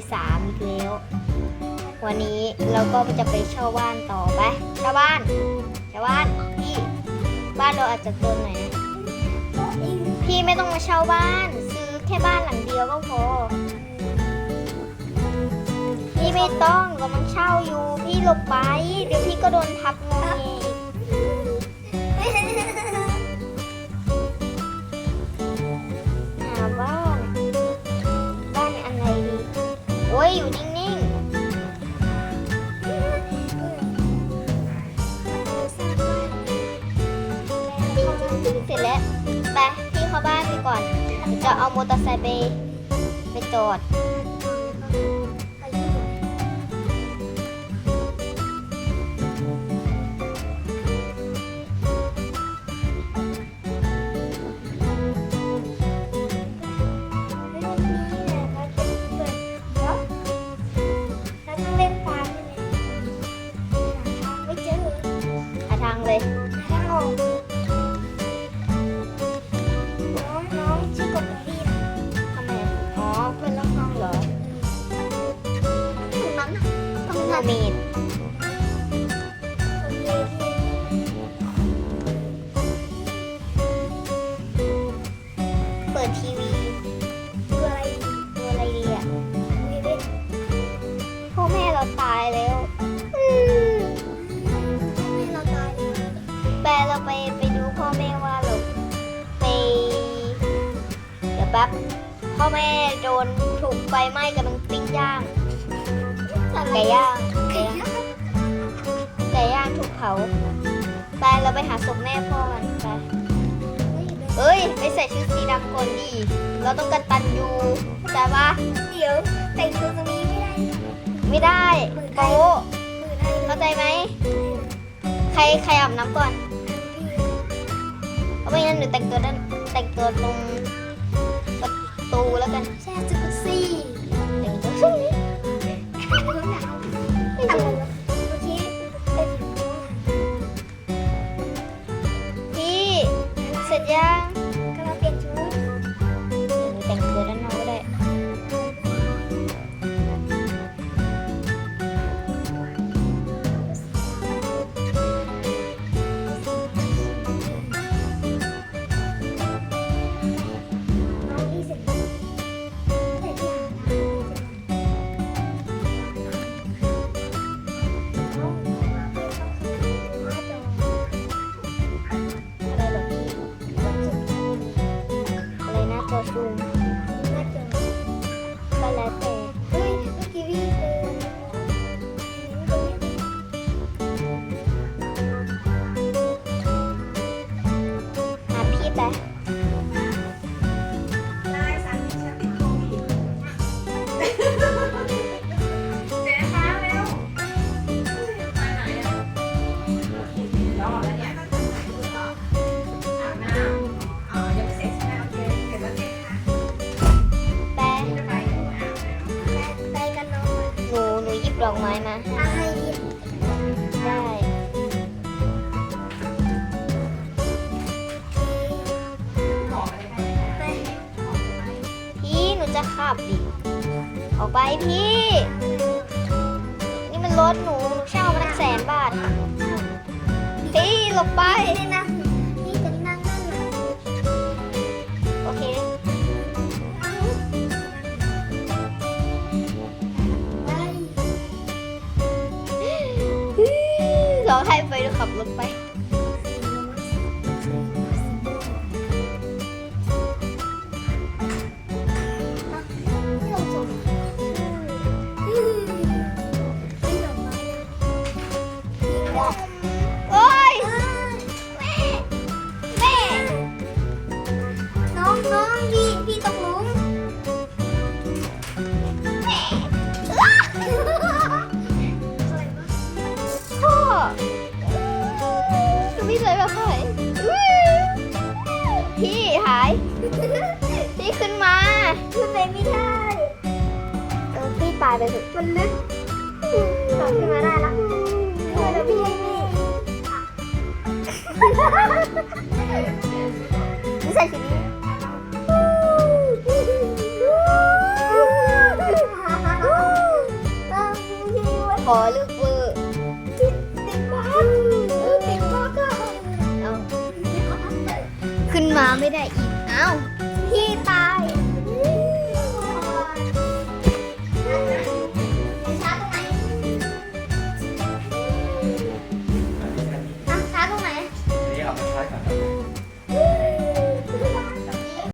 3 อีกแล้ว วันนี้เราก็จะไปเช่าบ้านต่อไปเช่าบ้านเช่าบ้านพี่บ้านเราอาจจะจนหน่อยนะพี่ไม่ต้องมาเช่าบ้าน ซื้อแค่บ้านหลังเดียวก็พอ พี่ไม่ต้องกำลังเช่าอยู่ พี่หลบไป เดี๋ยวพี่ก็โดนทับงอแงอี อยู่นิ่งๆ เสร็จแล้ว ไปพี่เข้าบ้านไปก่อน จะเอามอเตอร์ไซค์ไปไปจอด ทำไมอ๋อเพื่อนร่วมห้องเหรอต้องนาเมดเปิดทีวีดูอะไรดีอะพ่อแม่เราตายแล้ว แป๊บพ่อแม่โดนถูกไฟไหม้กำลังปิ้งย่างไก่ย่างไก่ย่างไก่ย่างถูกเผาไปเราไปหาศพแม่พ่อกันไปเอ้ยไปใส่ชุดสีดำก่อนดิเราต้องกระตันยูใช่ปะเดี๋ยวแต่งตัวตรงนี้ไม่ได้ ไม่ได้มือไทยโป๊ะมือไทยเข้าใจไหมใครใครอาบน้ำก่อนเพราะไม่งั้นหนูแต่งตัวด้านแต่งตัวตรง เออกไปพี่ นี่มันรถหนูหนูเช่ามาตั้งแสนบาท พี่หลบไปไปเลยนะนี่จะนั่งนหลังโอเคได้ร้องไห้ไปดูขับรถไป ไม่ได้เออพี่ตายไปเถอะมันลึกต่อขึ้นมาได้ละเพื่อนเราพี่ให้แม่นี่ใส่ชุดนี้ฮ่าฮ่าฮ่าอลึกเวอร์ติดติดบล็อกติดบล็อกอะขึ้นมาไม่ได้อีกเอ้า